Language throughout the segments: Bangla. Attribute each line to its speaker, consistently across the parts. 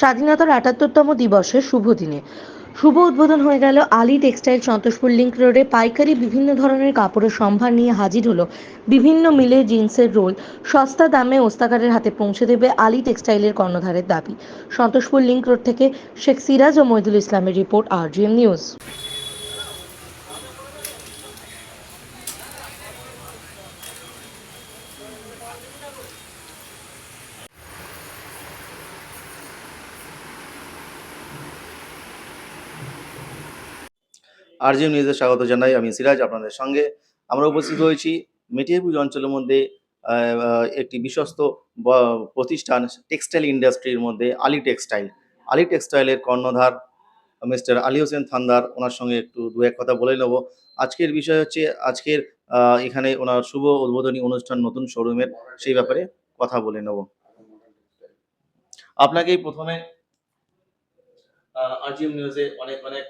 Speaker 1: স্বাধীনতার আটাত্তরতম দিবসের শুভ দিনে। শুভ উদ্বোধন হয়ে গেল আলী টেক্সটাইল সন্তোষপুর লিঙ্ক রোডে। পাইকারি বিভিন্ন ধরনের কাপড়ের সম্ভার নিয়ে হাজির হলো বিভিন্ন মিলে জিন্সের রোল। সস্তা দামে ওস্তাকারের হাতে পৌঁছে দেবে আলী টেক্সটাইলের কর্ণধারের দাবি। সন্তোষপুর লিঙ্ক রোড থেকে শেখ সিরাজ ও মইদুল ইসলামের রিপোর্ট, আরজিএম নিউজ।
Speaker 2: আরজিএম নিউজে স্বাগত জানাই, আমি সিরাজ আপনাদের সঙ্গে। আমরা উপস্থিত হয়েছি মেটিয়াপুর অঞ্চলের মধ্যে একটি বিশ্বস্ত প্রতিষ্ঠান, টেক্সটাইল ইন্ডাস্ট্রির মধ্যে, আলী টেক্সটাইল। আলী টেক্সটাইলের কর্ণধার মিস্টার আলী হোসেন থান্দার, ওনার সঙ্গে একটু দু এক কথা বলে নেব। আজকের বিষয় হচ্ছে, আজকের এখানে ওনার শুভ উদ্বোধনী অনুষ্ঠান, নতুন শোরুমের সেই ব্যাপারে কথা বলে নেব। আপনাকেই প্রথমে আরজিএম নিউজে অনেক অনেক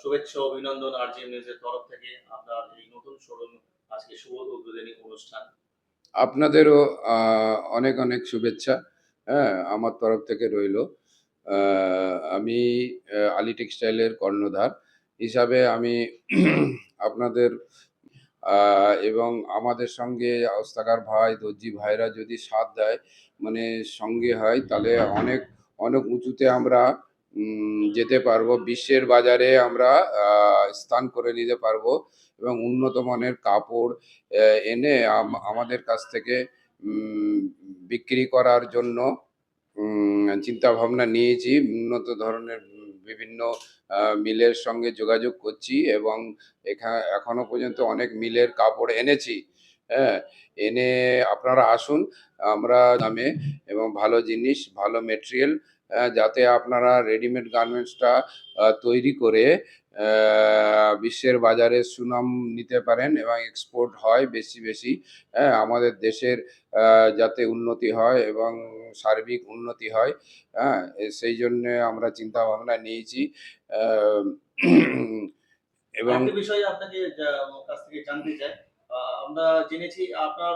Speaker 2: শুভেচ্ছা অভিনন্দন আরজিএম নিউজের তরফ থেকে আপনার এই নতুন শোরুম আজকে শুভ উদ্বোধনী অনুষ্ঠান।
Speaker 3: আপনাদেরও অনেক অনেক শুভেচ্ছা হ্যাঁ আমার তরফ থেকে রইল। আমি আলি টেক্সটাইলের কর্ণধার হিসাবে আমি আপনাদের এবং আমাদের সঙ্গে অস্তাকার ভাই, দর্জি ভাইরা যদি সাথ দেয় মানে সঙ্গে হয়, তাহলে অনেক অনেক উঁচুতে আমরা যেতে পারব। বিশ্বের বাজারে আমরা স্থান করে নিতে পারব এবং উন্নত মানের কাপড় এনে আম- আমাদের কাছ থেকে বিক্রি করার জন্য চিন্তা ভাবনা নিয়েছি। উন্নত ধরনের বিভিন্ন মিলের সঙ্গে যোগাযোগ করছি এবং এখানে এখনও পর্যন্ত অনেক মিলের কাপড় এনেছি। হ্যাঁ এনে আপনারা আসুন, আমরা দামে এবং ভালো জিনিস, ভালো মেটেরিয়াল যাতে আপনারা রেডিমেড গার্মেন্টসটা তৈরি করে বিশ্বের বাজারে সুনাম নিতে পারেন এবং এক্সপোর্ট হয় বেশি বেশি। হ্যাঁ আমাদের দেশের যাতে উন্নতি হয় এবং সার্বিক উন্নতি হয়। হ্যাঁ সেই জন্য আমরা চিন্তা ভাবনা নিয়েছি এবং
Speaker 2: বিষয় আপনাকে কাছ থেকে জানতে চাই। আমরা জেনেছি আপনার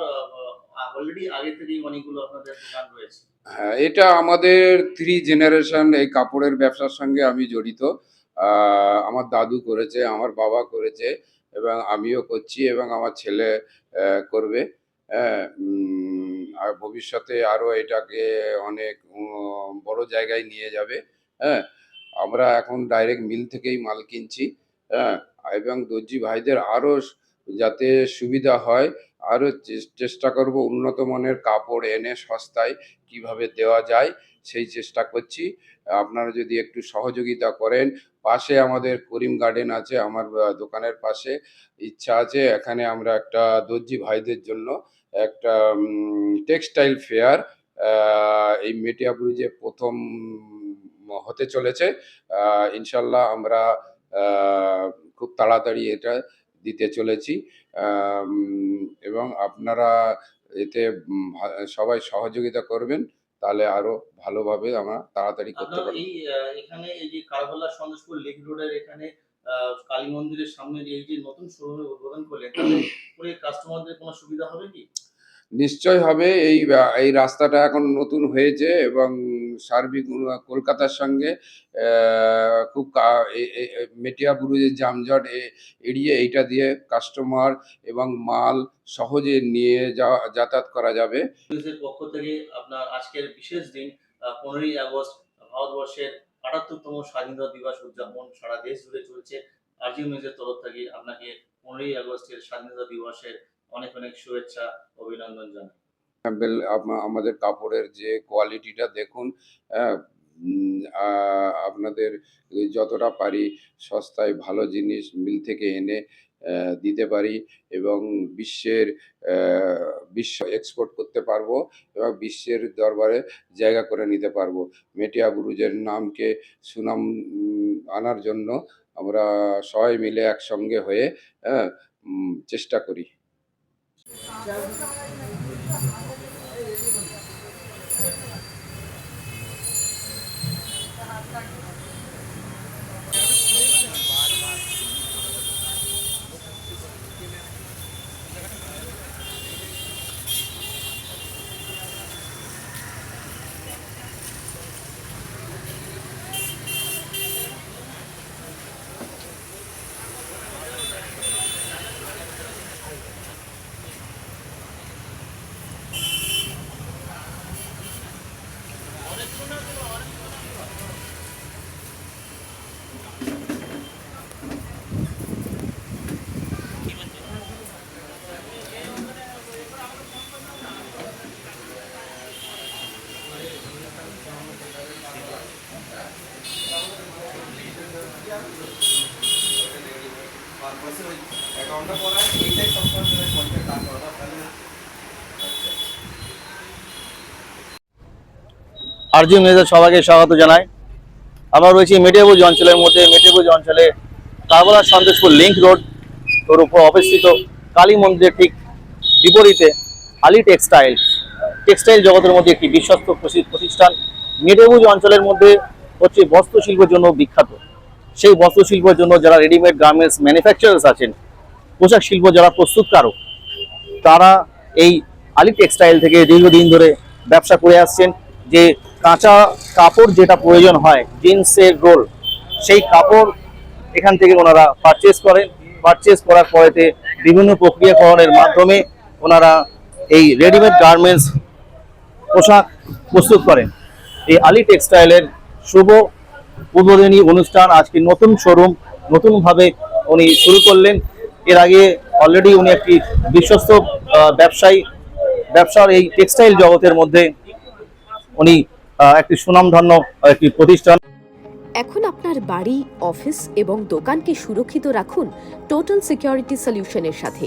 Speaker 3: হ্যাঁ এটা আমাদের থ্রি জেনারেশন এই কাপড়ের ব্যবসার সঙ্গে আমি জড়িত। আমার দাদু করেছে আমার বাবা করেছে এবং আমিও করছি এবং আমার ছেলে করবে। হ্যাঁ, আর ভবিষ্যতে আরও এটাকে অনেক বড় জায়গায় নিয়ে যাবে। হ্যাঁ আমরা এখন ডাইরেক্ট মিল থেকেই মাল কিনছি। হ্যাঁ এবং দর্জি ভাইদের আরও যাতে সুবিধা হয়। আরও চেষ্টা করব উন্নত মানের কাপড় এনে সস্তায় কীভাবে দেওয়া যায়, সেই চেষ্টা করছি। আপনারা যদি একটু সহযোগিতা করেন, পাশে আমাদের করিম গার্ডেন আছে, আমার দোকানের পাশে। ইচ্ছা আছে এখানে আমরা একটা দর্জি ভাইদের জন্য একটা টেক্সটাইল ফেয়ার এই মেটিয়াপুরিজে প্রথম হতে চলেছে ইনশাল্লাহ আমরা খুব তাড়াতাড়ি এটা দিতে চলেছি। এবং আপনারা এতে সবাই সহযোগিতা করবেন তাহলে আরও ভালোভাবে আমরা তাড়াতাড়ি করতে
Speaker 2: পারি এখানে এই যে কারবালা সন্দেশপুর লেক রোডের এখানে কালী মন্দিরের সামনে যে এই যে নতুন শোরুমের উদ্বোধন করলেন তাহলে কাস্টমারদের কোনো সুবিধা হবে কি?
Speaker 3: নিশ্চয় হবে। এই এই রাস্তাটা এখন নতুন হয়েছে এবং সার্বিক কলকাতার সঙ্গে খুব মেটিয়া বুরুজের যানজট এড়িয়ে এইটা দিয়ে কাস্টমার এবং মাল সহজে নিয়ে যাওয়া যাতায়াত করা যাবে।
Speaker 2: পক্ষ থেকে আপনার আজকের বিশেষ দিন পনেরোই আগস্ট, ভারতবর্ষের আটাত্তরতম স্বাধীনতা দিবস উদযাপন সারা দেশ জুড়ে চলছে। আরজিও নিউজের তরফ থেকে আপনাকে পনেরোই আগস্টের স্বাধীনতা দিবসের অনেক অনেক শুভেচ্ছা, অভিনন্দন জানাই।
Speaker 3: আমাদের কাপড়ের যে কোয়ালিটিটা দেখুন আপনাদের যতটা পারি সস্তায় ভালো জিনিস মিল থেকে এনে দিতে পারি এবং বিশ্বের বিশ্ব এক্সপোর্ট করতে পারব এবং বিশ্বের দরবারে জায়গা করে নিতে পারব। মেটিয়া বুরুজের নামকে সুনাম আনার জন্য আমরা সবাই মিলে একসঙ্গে হয়ে Yeah.
Speaker 2: আরজি মেয়েদের সবাইকে স্বাগত জানাই। আমরা রয়েছি মেটিয়াবুজ অঞ্চলের মধ্যে, মেটেবুজ অঞ্চলে কারবালা সন্দেশপুর লিঙ্ক রোড ওর উপর অবস্থিত কালী মন্দিরের ঠিক বিপরীতে আলী টেক্সটাইল। টেক্সটাইল জগতের মধ্যে একটি বিশ্বস্ত প্রতিষ্ঠান। মেটিয়াবুজ অঞ্চলের মধ্যে হচ্ছে বস্ত্রশিল্পের জন্য বিখ্যাত। সেই বস্ত্রশিল্পের জন্য যারা রেডিমেড গার্মেন্টস ম্যানুফ্যাকচারার্স আছেন, পোশাক শিল্প যারা প্রস্তুতকারক তারা এই আলি টেক্সটাইল থেকে দীর্ঘদিন ধরে ব্যবসা করে আসছেন যে কাঁচা কাপড় যেটা প্রয়োজন হয় জিন্সের রোল সেই কাপড় এখান থেকে ওনারা পারচেস করেন। পারচেস করার পরেতে বিভিন্ন প্রক্রিয়াকরণের মাধ্যমে ওনারা এই রেডিমেড গার্মেন্টস পোশাক প্রস্তুত করেন। এই আলি টেক্সটাইলের শুভ উদ্বোধনী অনুষ্ঠান, আজকে নতুন শোরুম নতুনভাবে উনি শুরু করলেন। এর আগে অলরেডি উনি একটি বিশ্বস্ত ব্যবসায়ী, ব্যবসার এই টেক্সটাইল জগতের মধ্যে উনি একটি সুনামধন্য একটি প্রতিষ্ঠান।
Speaker 4: এখন আপনার বাড়ি, অফিস এবং দোকানকে সুরক্ষিত রাখুন টোটাল সিকিউরিটি সলিউশনের সাথে।